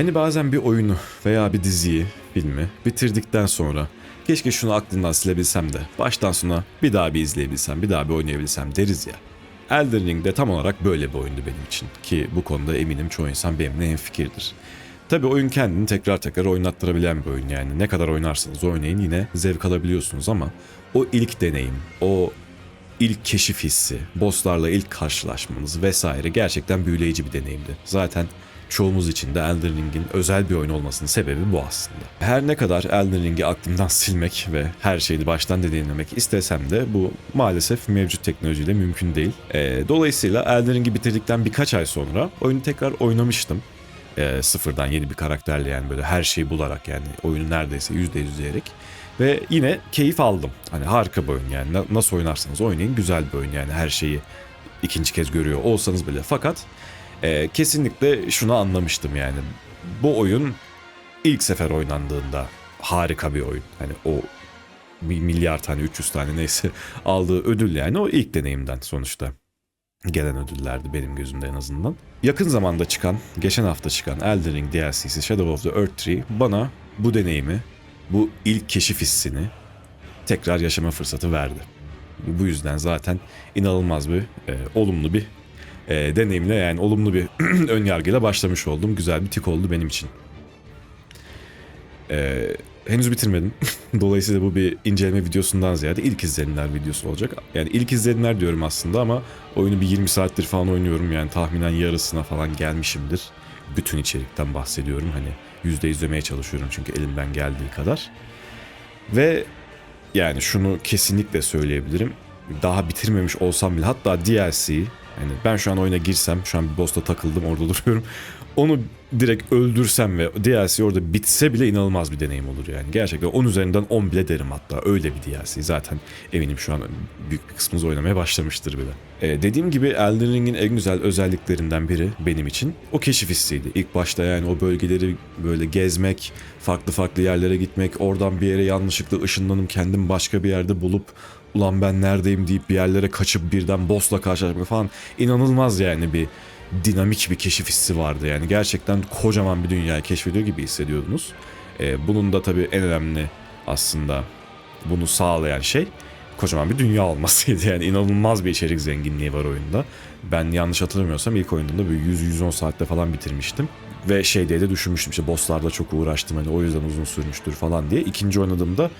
Hani bazen bir oyunu veya bir diziyi, filmi bitirdikten sonra keşke şunu aklımdan silebilsem de baştan sona bir daha bir izleyebilsem, bir daha bir oynayabilsem deriz ya. Elden Ring de tam olarak böyle bir oyundu benim için ki bu konuda eminim çoğu insan benimle hemfikirdir. Tabi oyun kendini tekrar tekrar oynattırabilen bir oyun yani ne kadar oynarsanız oynayın yine zevk alabiliyorsunuz ama o ilk deneyim, o ilk keşif hissi, bosslarla ilk karşılaşmanız vesaire gerçekten büyüleyici bir deneyimdi. Zaten çoğumuz için de Elden Ring'in özel bir oyun olmasının sebebi bu aslında. Her ne kadar Elden Ring'i aklımdan silmek ve her şeyi baştan deneyimlemek istesem de bu maalesef mevcut teknolojiyle mümkün değil. Ee, dolayısıyla Elden Ring'i bitirdikten birkaç ay sonra oyunu tekrar oynamıştım. Ee, sıfırdan yeni bir karakterle yani böyle her şeyi bularak yani oyunu neredeyse %100 diyerek. Ve yine keyif aldım. Hani harika bir oyun yani. Na- Nasıl oynarsanız oynayın güzel bir oyun yani her şeyi ikinci kez görüyor olsanız bile. Fakat e, kesinlikle şunu anlamıştım yani. Bu oyun ilk sefer oynandığında harika bir oyun. Hani o milyar tane 300 tane neyse aldığı ödül yani o ilk deneyimden sonuçta gelen ödüllerdi benim gözümde en azından. Yakın zamanda çıkan, geçen hafta çıkan Elden Ring DLC'si Shadow of the Earth Tree bana bu deneyimi, bu ilk keşif hissini tekrar yaşama fırsatı verdi. Bu yüzden zaten inanılmaz bir, e, olumlu bir e, deneyimle yani olumlu bir ön yargıyla başlamış oldum. Güzel bir tik oldu benim için. E, henüz bitirmedim. Dolayısıyla bu bir inceleme videosundan ziyade ilk izlenimler videosu olacak. Yani ilk izlenimler diyorum aslında ama oyunu bir 20 saattir falan oynuyorum. Yani tahminen yarısına falan gelmişimdir. Bütün içerikten bahsediyorum. Hani yüzde izlemeye çalışıyorum çünkü elimden geldiği kadar. Ve yani şunu kesinlikle söyleyebilirim. Daha bitirmemiş olsam bile hatta DLC yani ben şu an oyuna girsem şu an bir boss'ta takıldım orada duruyorum. Onu direkt öldürsem ve DLC orada bitse bile inanılmaz bir deneyim olur yani. Gerçekten 10 üzerinden 10 bile derim hatta öyle bir DLC. Zaten eminim şu an büyük bir kısmınız oynamaya başlamıştır bile. Ee, dediğim gibi Elden Ring'in en güzel özelliklerinden biri benim için o keşif hissiydi. İlk başta yani o bölgeleri böyle gezmek, farklı farklı yerlere gitmek, oradan bir yere yanlışlıkla ışınlanıp kendim başka bir yerde bulup ulan ben neredeyim deyip bir yerlere kaçıp birden boss'la karşılaşmak falan inanılmaz yani bir dinamik bir keşif hissi vardı yani gerçekten kocaman bir dünyayı keşfediyor gibi hissediyordunuz. Ee, bunun da tabii en önemli aslında bunu sağlayan şey kocaman bir dünya olmasıydı yani inanılmaz bir içerik zenginliği var oyunda. Ben yanlış hatırlamıyorsam ilk oyununda böyle 100-110 saatte falan bitirmiştim. Ve şey diye de düşünmüştüm işte bosslarda çok uğraştım hani o yüzden uzun sürmüştür falan diye. İkinci oynadığımda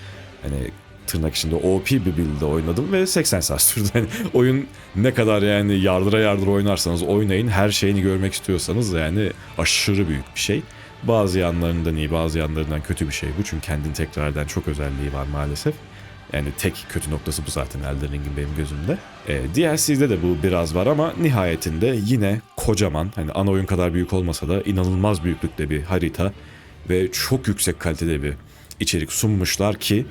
hani tırnak içinde OP bir build'de oynadım ve 80 saat sürdü. Yani oyun ne kadar yani yardıra yardıra oynarsanız oynayın her şeyini görmek istiyorsanız yani aşırı büyük bir şey. Bazı yanlarından iyi bazı yanlarından kötü bir şey bu çünkü kendini tekrar eden çok özelliği var maalesef. Yani tek kötü noktası bu zaten Elden Ring'in benim gözümde. E, DLC'de de bu biraz var ama nihayetinde yine kocaman hani ana oyun kadar büyük olmasa da inanılmaz büyüklükte bir harita ve çok yüksek kalitede bir içerik sunmuşlar ki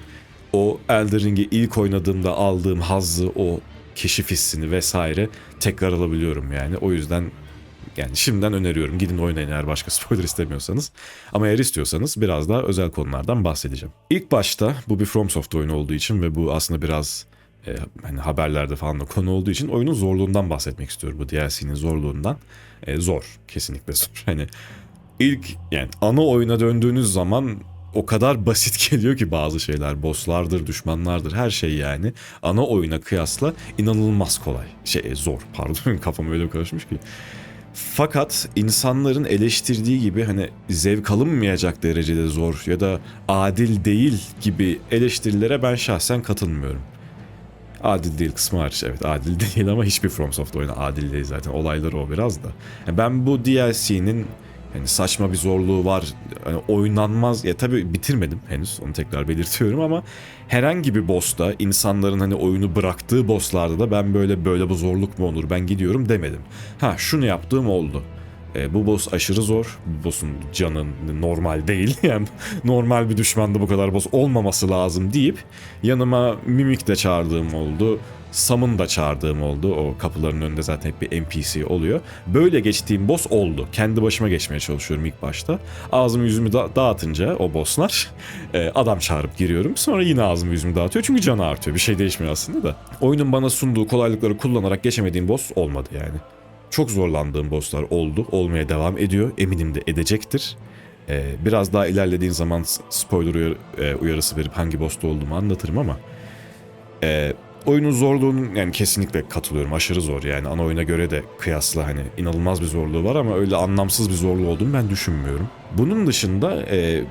o Elden Ring'i ilk oynadığımda aldığım hazzı, o keşif hissini vesaire tekrar alabiliyorum yani. O yüzden yani şimdiden öneriyorum. Gidin oynayın eğer başka spoiler istemiyorsanız. Ama eğer istiyorsanız biraz daha özel konulardan bahsedeceğim. İlk başta bu bir FromSoft oyunu olduğu için ve bu aslında biraz e, hani haberlerde falan da konu olduğu için oyunun zorluğundan bahsetmek istiyorum. Bu DLC'nin zorluğundan. E, zor. Kesinlikle zor. Hani ilk yani ana oyuna döndüğünüz zaman o kadar basit geliyor ki bazı şeyler. Bosslardır, düşmanlardır, her şey yani. Ana oyuna kıyasla inanılmaz kolay. Şey zor pardon kafam öyle karışmış ki. Fakat insanların eleştirdiği gibi hani zevk alınmayacak derecede zor ya da adil değil gibi eleştirilere ben şahsen katılmıyorum. Adil değil kısmı hariç evet adil değil ama hiçbir FromSoft oyunu adil değil zaten olayları o biraz da. Yani ben bu DLC'nin yani saçma bir zorluğu var. Yani oynanmaz. Ya tabii bitirmedim henüz. Onu tekrar belirtiyorum ama herhangi bir boss'ta insanların hani oyunu bıraktığı boss'larda da ben böyle böyle bu zorluk mu olur ben gidiyorum demedim. Ha şunu yaptığım oldu. E, bu boss aşırı zor. Bu boss'un canı normal değil. Yani normal bir düşmanda bu kadar boss olmaması lazım deyip yanıma Mimik de çağırdığım oldu. Sam'ın da çağırdığım oldu. O kapıların önünde zaten hep bir NPC oluyor. Böyle geçtiğim boss oldu. Kendi başıma geçmeye çalışıyorum ilk başta. Ağzımı yüzümü da- dağıtınca o bosslar e, adam çağırıp giriyorum. Sonra yine ağzımı yüzümü dağıtıyor. Çünkü canı artıyor. Bir şey değişmiyor aslında da. Oyunun bana sunduğu kolaylıkları kullanarak geçemediğim boss olmadı yani. Çok zorlandığım bosslar oldu. Olmaya devam ediyor. Eminim de edecektir. Ee, biraz daha ilerlediğin zaman spoiler uyar- e, uyarısı verip hangi boss'ta olduğumu anlatırım ama e, oyunun zorluğunun yani kesinlikle katılıyorum. Aşırı zor yani ana oyuna göre de kıyasla hani inanılmaz bir zorluğu var ama öyle anlamsız bir zorluğu olduğunu ben düşünmüyorum. Bunun dışında e,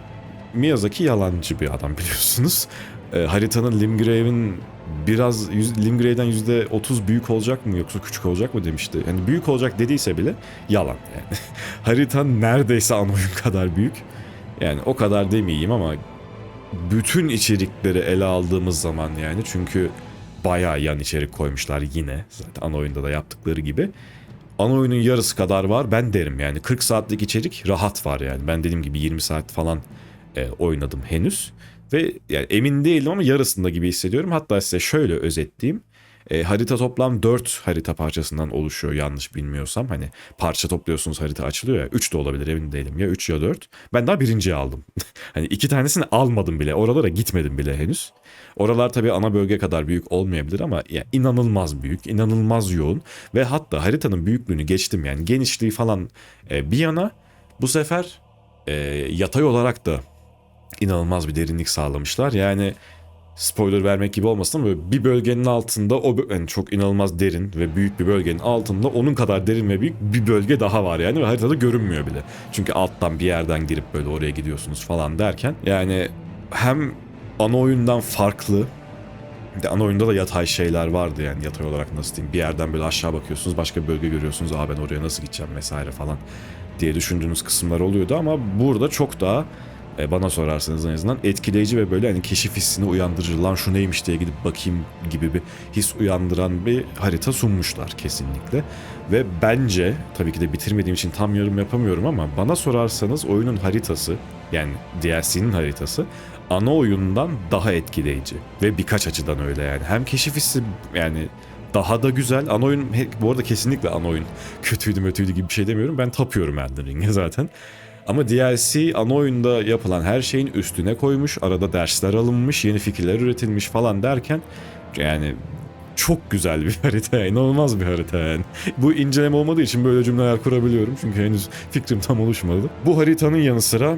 Miyazaki yalancı bir adam biliyorsunuz. E, haritanın Limgrave'in biraz yüz- Limgrave'den %30 büyük olacak mı yoksa küçük olacak mı demişti. Hani büyük olacak dediyse bile yalan yani. Harita neredeyse ana oyun kadar büyük. Yani o kadar demeyeyim ama bütün içerikleri ele aldığımız zaman yani çünkü bayağı yan içerik koymuşlar yine zaten ana oyunda da yaptıkları gibi. Ana oyunun yarısı kadar var ben derim yani 40 saatlik içerik rahat var yani ben dediğim gibi 20 saat falan e, oynadım henüz ve yani emin değilim ama yarısında gibi hissediyorum hatta size şöyle özetleyeyim. E, harita toplam 4 harita parçasından oluşuyor yanlış bilmiyorsam. Hani parça topluyorsunuz harita açılıyor ya. 3 de olabilir emin değilim ya 3 ya 4. Ben daha birinciyi aldım. hani iki tanesini almadım bile. Oralara gitmedim bile henüz. Oralar tabii ana bölge kadar büyük olmayabilir ama ya inanılmaz büyük, inanılmaz yoğun ve hatta haritanın büyüklüğünü geçtim yani genişliği falan e, bir yana bu sefer e, yatay olarak da inanılmaz bir derinlik sağlamışlar. Yani spoiler vermek gibi olmasın ama bir bölgenin altında o yani çok inanılmaz derin ve büyük bir bölgenin altında onun kadar derin ve büyük bir bölge daha var yani ve haritada görünmüyor bile. Çünkü alttan bir yerden girip böyle oraya gidiyorsunuz falan derken yani hem ana oyundan farklı de ana oyunda da yatay şeyler vardı yani yatay olarak nasıl diyeyim bir yerden böyle aşağı bakıyorsunuz başka bir bölge görüyorsunuz aa ben oraya nasıl gideceğim vesaire falan diye düşündüğünüz kısımlar oluyordu ama burada çok daha e, bana sorarsanız en azından etkileyici ve böyle hani keşif hissini uyandırıcı lan şu neymiş diye gidip bakayım gibi bir his uyandıran bir harita sunmuşlar kesinlikle. Ve bence tabii ki de bitirmediğim için tam yorum yapamıyorum ama bana sorarsanız oyunun haritası yani DLC'nin haritası ana oyundan daha etkileyici ve birkaç açıdan öyle yani. Hem keşif hissi yani daha da güzel. Ana oyun bu arada kesinlikle ana oyun kötüydü mötüydü gibi bir şey demiyorum. Ben tapıyorum Elden Ring'e zaten. Ama DLC ana oyunda yapılan her şeyin üstüne koymuş. Arada dersler alınmış, yeni fikirler üretilmiş falan derken yani çok güzel bir harita, inanılmaz bir harita yani. Bu inceleme olmadığı için böyle cümleler kurabiliyorum çünkü henüz fikrim tam oluşmadı. Bu haritanın yanı sıra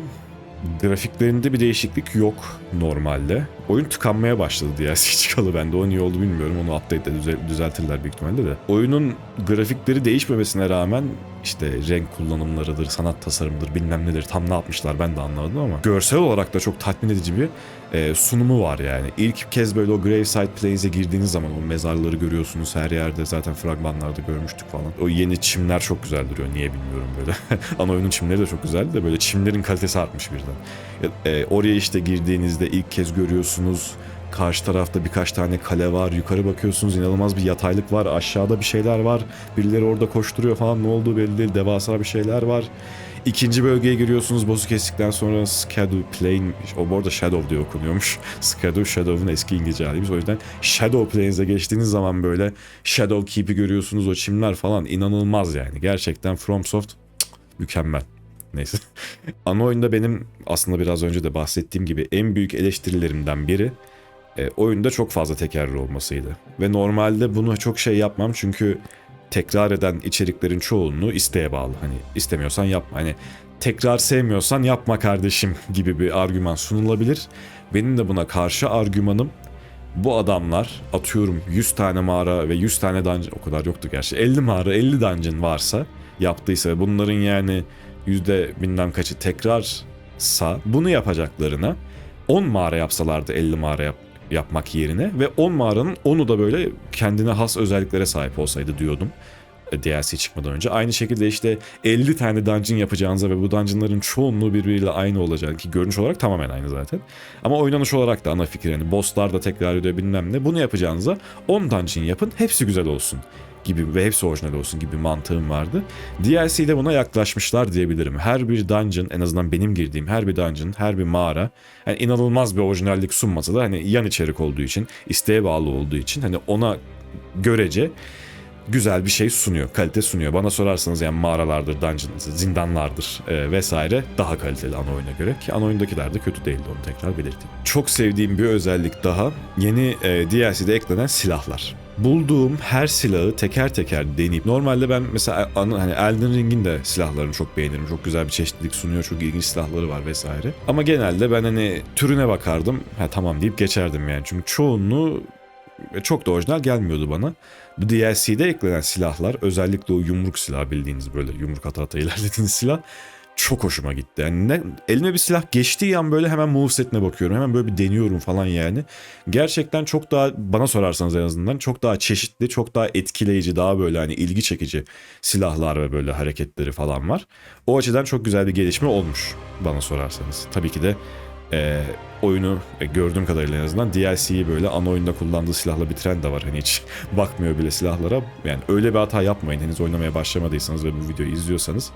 grafiklerinde bir değişiklik yok normalde. Oyun tıkanmaya başladı DLC çıkalı bende. O niye oldu bilmiyorum. Onu update'de düzel- düzeltirler büyük ihtimalle de. Oyunun grafikleri değişmemesine rağmen işte renk kullanımlarıdır, sanat tasarımıdır, bilmem nedir tam ne yapmışlar ben de anlamadım ama görsel olarak da çok tatmin edici bir e, sunumu var yani. İlk kez böyle o Graveside Place'e girdiğiniz zaman o mezarları görüyorsunuz her yerde. Zaten fragmanlarda görmüştük falan. O yeni çimler çok güzel duruyor. Niye bilmiyorum böyle. Ana oyunun çimleri de çok güzel de böyle çimlerin kalitesi artmış birden. E, oraya işte girdiğinizde ilk kez görüyorsunuz. Karşı tarafta birkaç tane kale var. Yukarı bakıyorsunuz inanılmaz bir yataylık var. Aşağıda bir şeyler var. Birileri orada koşturuyor falan. Ne olduğu belli değil. Devasa bir şeyler var. İkinci bölgeye giriyorsunuz. Boss'u kestikten sonra Shadow Plane, o bu arada Shadow diye okunuyormuş. Shadow, Shadow'un eski İngilizce haliymiş. O yüzden Shadow Planes'e geçtiğiniz zaman böyle Shadow Keep'i görüyorsunuz. O çimler falan inanılmaz yani. Gerçekten FromSoft mükemmel. Neyse. Ana oyunda benim aslında biraz önce de bahsettiğim gibi en büyük eleştirilerimden biri e, oyunda çok fazla tekerrür olmasıydı. Ve normalde bunu çok şey yapmam çünkü tekrar eden içeriklerin çoğunluğu isteğe bağlı. Hani istemiyorsan yapma. Hani tekrar sevmiyorsan yapma kardeşim gibi bir argüman sunulabilir. Benim de buna karşı argümanım bu adamlar atıyorum 100 tane mağara ve 100 tane dungeon o kadar yoktu gerçi 50 mağara 50 dungeon varsa yaptıysa bunların yani yüzde bilmem kaçı tekrarsa bunu yapacaklarına 10 mağara yapsalardı 50 mağara yap- yapmak yerine ve 10 mağaranın 10'u da böyle kendine has özelliklere sahip olsaydı diyordum. e, DLC çıkmadan önce. Aynı şekilde işte 50 tane dungeon yapacağınıza ve bu dungeonların çoğunluğu birbiriyle aynı olacak ki görünüş olarak tamamen aynı zaten. Ama oynanış olarak da ana fikir yani bosslar da tekrar ediyor bilmem ne. Bunu yapacağınıza 10 dungeon yapın hepsi güzel olsun gibi ve hepsi orijinal olsun gibi mantığım vardı. DLC'de buna yaklaşmışlar diyebilirim. Her bir dungeon en azından benim girdiğim her bir dungeon, her bir mağara yani inanılmaz bir orijinallik sunmasa da hani yan içerik olduğu için, isteğe bağlı olduğu için hani ona görece güzel bir şey sunuyor. Kalite sunuyor. Bana sorarsanız yani mağaralardır, dungeons, zindanlardır e, vesaire daha kaliteli ana oyuna göre. Ki ana oyundakiler de kötü değildi onu tekrar belirteyim. Çok sevdiğim bir özellik daha yeni e, DLC'de eklenen silahlar. Bulduğum her silahı teker teker deneyip normalde ben mesela hani Elden Ring'in de silahlarını çok beğenirim. Çok güzel bir çeşitlilik sunuyor. Çok ilginç silahları var vesaire. Ama genelde ben hani türüne bakardım. Ha tamam deyip geçerdim yani. Çünkü çoğunluğu çok da orijinal gelmiyordu bana. Bu DLC'de eklenen silahlar özellikle o yumruk silahı bildiğiniz böyle yumruk ata ata ilerlediğiniz silah çok hoşuma gitti. Yani ne, elime bir silah geçtiği an böyle hemen movesetine bakıyorum. Hemen böyle bir deniyorum falan yani. Gerçekten çok daha bana sorarsanız en azından çok daha çeşitli, çok daha etkileyici, daha böyle hani ilgi çekici silahlar ve böyle hareketleri falan var. O açıdan çok güzel bir gelişme olmuş bana sorarsanız. Tabii ki de e, oyunu e, gördüğüm kadarıyla en azından DLC'yi böyle ana oyunda kullandığı silahla bitiren de var. Hani hiç bakmıyor bile silahlara. Yani öyle bir hata yapmayın. Henüz oynamaya başlamadıysanız ve bu videoyu izliyorsanız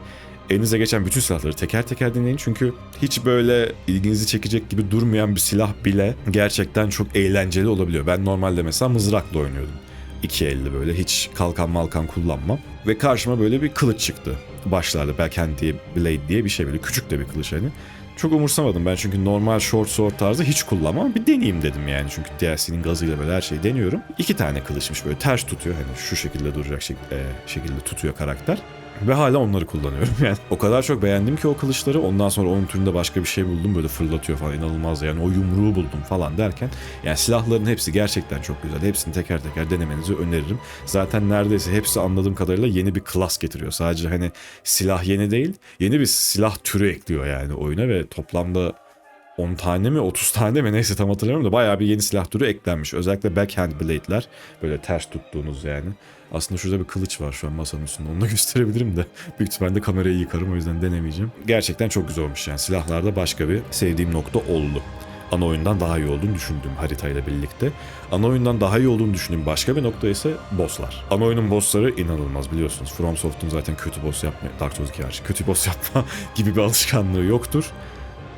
elinize geçen bütün silahları teker teker deneyin. Çünkü hiç böyle ilginizi çekecek gibi durmayan bir silah bile gerçekten çok eğlenceli olabiliyor. Ben normalde mesela mızrakla oynuyordum. İki elli böyle hiç kalkan malkan kullanmam. Ve karşıma böyle bir kılıç çıktı. Başlarda backhand diye blade diye bir şey böyle küçük de bir kılıç hani. Çok umursamadım ben çünkü normal short sword tarzı hiç kullanmam. Bir deneyeyim dedim yani çünkü DLC'nin gazıyla böyle her şeyi deniyorum. İki tane kılıçmış böyle ters tutuyor hani şu şekilde duracak şek- e, şekilde tutuyor karakter. Ve hala onları kullanıyorum yani. O kadar çok beğendim ki o kılıçları. Ondan sonra onun türünde başka bir şey buldum. Böyle fırlatıyor falan inanılmaz yani. O yumruğu buldum falan derken. Yani silahların hepsi gerçekten çok güzel. Hepsini teker teker denemenizi öneririm. Zaten neredeyse hepsi anladığım kadarıyla yeni bir klas getiriyor. Sadece hani silah yeni değil. Yeni bir silah türü ekliyor yani oyuna ve toplamda 10 tane mi 30 tane mi neyse tam hatırlamıyorum da bayağı bir yeni silah türü eklenmiş. Özellikle backhand blade'ler böyle ters tuttuğunuz yani. Aslında şurada bir kılıç var şu an masanın üstünde onu da gösterebilirim de büyük ihtimalle kamerayı yıkarım o yüzden denemeyeceğim. Gerçekten çok güzel olmuş yani silahlarda başka bir sevdiğim nokta oldu. Ana oyundan daha iyi olduğunu düşündüğüm haritayla birlikte. Ana oyundan daha iyi olduğunu düşündüğüm başka bir nokta ise bosslar. Ana oyunun bossları inanılmaz biliyorsunuz. FromSoft'un zaten kötü boss yapma, Dark Souls 2 hariç kötü boss yapma gibi bir alışkanlığı yoktur.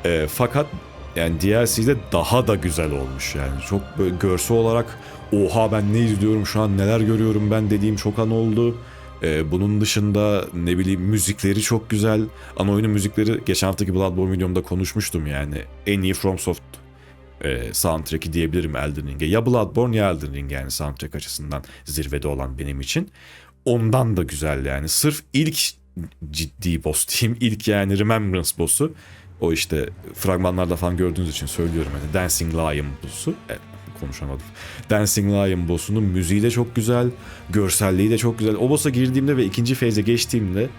E, fakat yani DLC'de daha da güzel olmuş yani. Çok böyle görsel olarak oha ben ne izliyorum şu an neler görüyorum ben dediğim çok an oldu. E, bunun dışında ne bileyim müzikleri çok güzel. Ana oyunun müzikleri geçen haftaki Bloodborne videomda konuşmuştum yani. En iyi FromSoft e, soundtrack'i diyebilirim Elden Ring'e. Ya Bloodborne ya Elden Ring yani soundtrack açısından zirvede olan benim için. Ondan da güzel yani. Sırf ilk ciddi boss diyeyim. ilk yani Remembrance boss'u. O işte fragmanlarda falan gördüğünüz için söylüyorum. Yani Dancing Lion boss'u. Evet, konuşamadım. Dancing Lion boss'unun müziği de çok güzel. Görselliği de çok güzel. O boss'a girdiğimde ve ikinci feyze geçtiğimde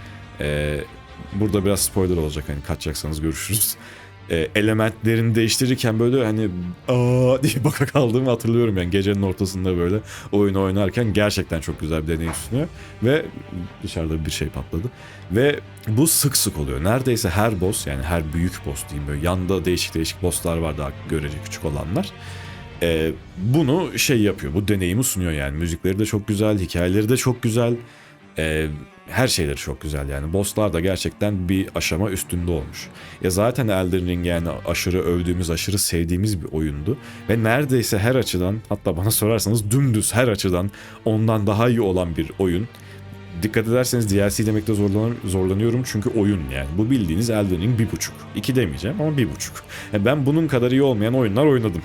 e, burada biraz spoiler olacak. Hani kaçacaksanız görüşürüz e, elementlerini değiştirirken böyle hani aa! diye baka kaldığımı hatırlıyorum yani. Gecenin ortasında böyle oyunu oynarken gerçekten çok güzel bir deneyim sunuyor ve dışarıda bir şey patladı. Ve bu sık sık oluyor. Neredeyse her boss yani her büyük boss diyeyim böyle yanda değişik değişik bosslar var daha görece küçük olanlar. E, bunu şey yapıyor bu deneyimi sunuyor yani. Müzikleri de çok güzel hikayeleri de çok güzel. E, her şeyleri çok güzel yani. Bosslar da gerçekten bir aşama üstünde olmuş. Ya zaten Elden Ring yani aşırı övdüğümüz, aşırı sevdiğimiz bir oyundu. Ve neredeyse her açıdan hatta bana sorarsanız dümdüz her açıdan ondan daha iyi olan bir oyun. Dikkat ederseniz DLC demekte zorlan zorlanıyorum çünkü oyun yani. Bu bildiğiniz Elden Ring bir buçuk. İki demeyeceğim ama bir buçuk. Yani ben bunun kadar iyi olmayan oyunlar oynadım.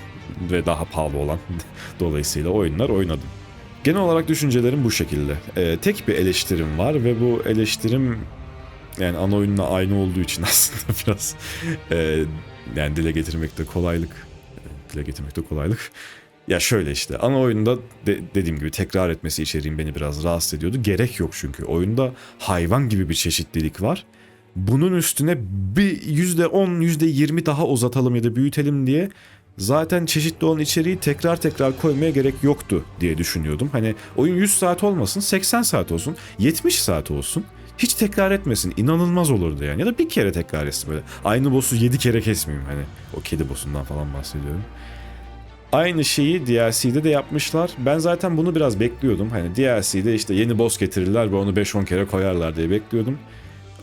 Ve daha pahalı olan dolayısıyla oyunlar oynadım. Genel olarak düşüncelerim bu şekilde. Ee, tek bir eleştirim var ve bu eleştirim yani ana oyunla aynı olduğu için aslında biraz e, yani dile getirmekte kolaylık dile getirmekte kolaylık. Ya şöyle işte ana oyunda de, dediğim gibi tekrar etmesi içeriğin beni biraz rahatsız ediyordu. Gerek yok çünkü oyunda hayvan gibi bir çeşitlilik var. Bunun üstüne bir %10, %20 daha uzatalım ya da büyütelim diye zaten çeşitli olan içeriği tekrar tekrar koymaya gerek yoktu diye düşünüyordum. Hani oyun 100 saat olmasın 80 saat olsun 70 saat olsun hiç tekrar etmesin inanılmaz olurdu yani ya da bir kere tekrar etsin böyle aynı boss'u 7 kere kesmeyeyim hani o kedi boss'undan falan bahsediyorum. Aynı şeyi DLC'de de yapmışlar. Ben zaten bunu biraz bekliyordum. Hani DLC'de işte yeni boss getirirler ve onu 5-10 kere koyarlar diye bekliyordum.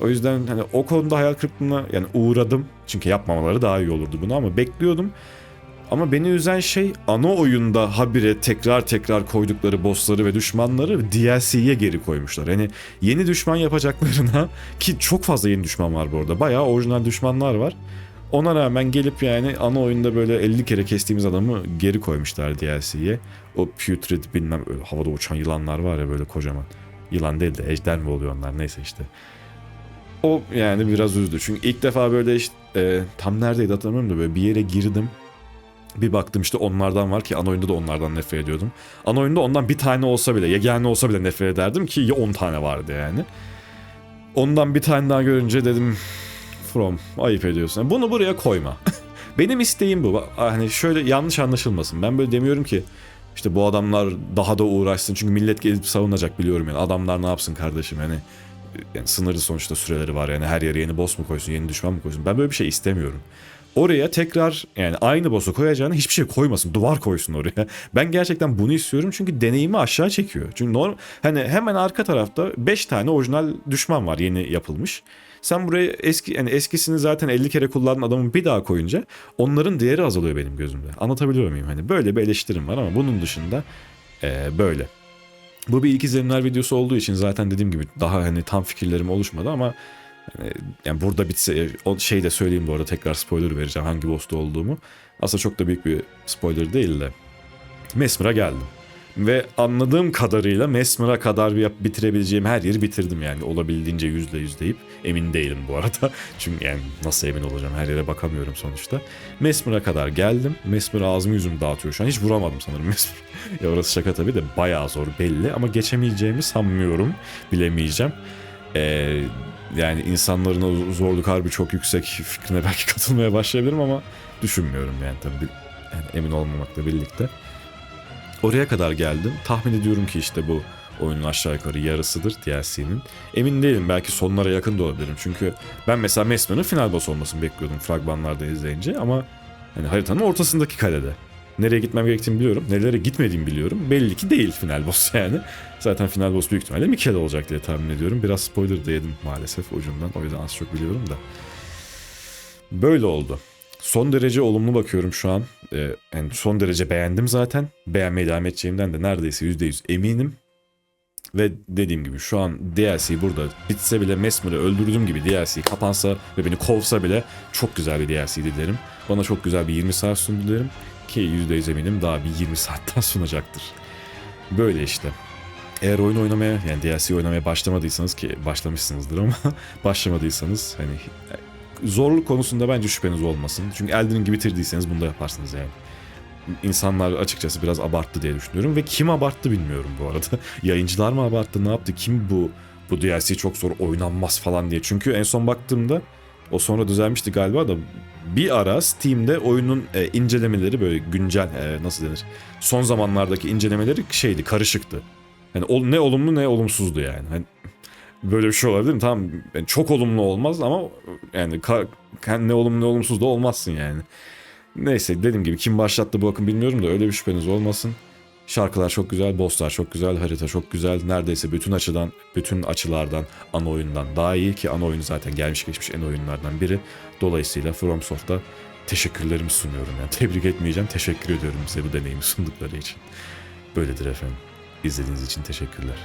O yüzden hani o konuda hayal kırıklığına yani uğradım. Çünkü yapmamaları daha iyi olurdu bunu ama bekliyordum. Ama beni üzen şey ana oyunda habire tekrar tekrar koydukları bossları ve düşmanları DLC'ye geri koymuşlar. Yani yeni düşman yapacaklarına ki çok fazla yeni düşman var bu arada. Bayağı orijinal düşmanlar var. Ona rağmen gelip yani ana oyunda böyle 50 kere kestiğimiz adamı geri koymuşlar DLC'ye. O putrid bilmem öyle havada uçan yılanlar var ya böyle kocaman. Yılan değil de ejder mi oluyor onlar neyse işte. O yani biraz üzdü. Çünkü ilk defa böyle işte e, tam neredeydi hatırlamıyorum da böyle bir yere girdim. Bir baktım işte onlardan var ki ana oyunda da onlardan nefret ediyordum. Ana oyunda ondan bir tane olsa bile, yegane olsa bile nefret ederdim ki ya 10 tane vardı yani. Ondan bir tane daha görünce dedim From ayıp ediyorsun. Bunu buraya koyma. Benim isteğim bu. Hani şöyle yanlış anlaşılmasın. Ben böyle demiyorum ki işte bu adamlar daha da uğraşsın. Çünkü millet gelip savunacak biliyorum yani. Adamlar ne yapsın kardeşim yani. Yani sınırlı sonuçta süreleri var yani her yere yeni boss mu koysun, yeni düşman mı koysun? Ben böyle bir şey istemiyorum. Oraya tekrar yani aynı boss'u koyacağına hiçbir şey koymasın. Duvar koysun oraya. Ben gerçekten bunu istiyorum çünkü deneyimi aşağı çekiyor. Çünkü norm, hani hemen arka tarafta 5 tane orijinal düşman var yeni yapılmış. Sen buraya eski yani eskisini zaten 50 kere kullandığın adamı bir daha koyunca onların değeri azalıyor benim gözümde. Anlatabiliyor muyum? Hani böyle bir eleştirim var ama bunun dışında eee, böyle. Bu bir ilk izlenimler videosu olduğu için zaten dediğim gibi daha hani tam fikirlerim oluşmadı ama yani, yani burada bitse o şey de söyleyeyim bu arada tekrar spoiler vereceğim hangi boss'ta olduğumu. Aslında çok da büyük bir spoiler değil de Mesmer'a geldim. Ve anladığım kadarıyla Mesmer'a kadar yap- bitirebileceğim her yeri bitirdim yani olabildiğince yüzde yüz deyip emin değilim bu arada. Çünkü yani nasıl emin olacağım her yere bakamıyorum sonuçta. Mesmer'a kadar geldim. Mesmer ağzımı yüzümü dağıtıyor şu an. Hiç vuramadım sanırım Mesmer. ya orası şaka tabii de bayağı zor belli ama geçemeyeceğimi sanmıyorum. Bilemeyeceğim. Ee, yani insanların o zorluk harbi çok yüksek fikrine belki katılmaya başlayabilirim ama düşünmüyorum yani tabii. Yani emin olmamakla birlikte. Oraya kadar geldim. Tahmin ediyorum ki işte bu oyunun aşağı yukarı yarısıdır DLC'nin. Emin değilim belki sonlara yakın da olabilirim. Çünkü ben mesela Mesmer'ın final boss olmasını bekliyordum fragmanlarda izleyince ama hani haritanın ortasındaki kalede. Nereye gitmem gerektiğini biliyorum. Nerelere gitmediğimi biliyorum. Belli ki değil final boss yani. Zaten final boss büyük ihtimalle Mikel olacak diye tahmin ediyorum. Biraz spoiler da yedim maalesef ucundan. O yüzden az çok biliyorum da. Böyle oldu. Son derece olumlu bakıyorum şu an. Ee, yani son derece beğendim zaten. Beğenmeye devam edeceğimden de neredeyse %100 eminim. Ve dediğim gibi şu an DLC burada bitse bile Mesmer'ı öldürdüğüm gibi DLC kapansa ve beni kovsa bile çok güzel bir DLC dilerim. Bana çok güzel bir 20 saat sundu dilerim. Ki %100 eminim daha bir 20 saatten sunacaktır. Böyle işte. Eğer oyun oynamaya yani DLC oynamaya başlamadıysanız ki başlamışsınızdır ama başlamadıysanız hani zorluk konusunda bence şüpheniz olmasın. Çünkü Elden Ring'i bitirdiyseniz bunu da yaparsınız yani. İnsanlar açıkçası biraz abarttı diye düşünüyorum ve kim abarttı bilmiyorum bu arada. Yayıncılar mı abarttı ne yaptı kim bu bu DLC çok zor oynanmaz falan diye. Çünkü en son baktığımda o sonra düzelmişti galiba da bir ara Steam'de oyunun e, incelemeleri böyle güncel e, nasıl denir son zamanlardaki incelemeleri şeydi karışıktı. Yani ol- ne olumlu ne olumsuzdu yani. Hani böyle bir şey olabilir mi? Tamam yani çok olumlu olmaz ama yani ka- ne olumlu ne olumsuz da olmazsın yani. Neyse dediğim gibi kim başlattı bu akım bilmiyorum da öyle bir şüpheniz olmasın. Şarkılar çok güzel, bosslar çok güzel, harita çok güzel. Neredeyse bütün açıdan, bütün açılardan ana oyundan daha iyi ki ana oyunu zaten gelmiş geçmiş en oyunlardan biri. Dolayısıyla FromSoft'a teşekkürlerimi sunuyorum. Yani tebrik etmeyeceğim, teşekkür ediyorum bize bu deneyimi sundukları için. Böyledir efendim. İzlediğiniz için teşekkürler.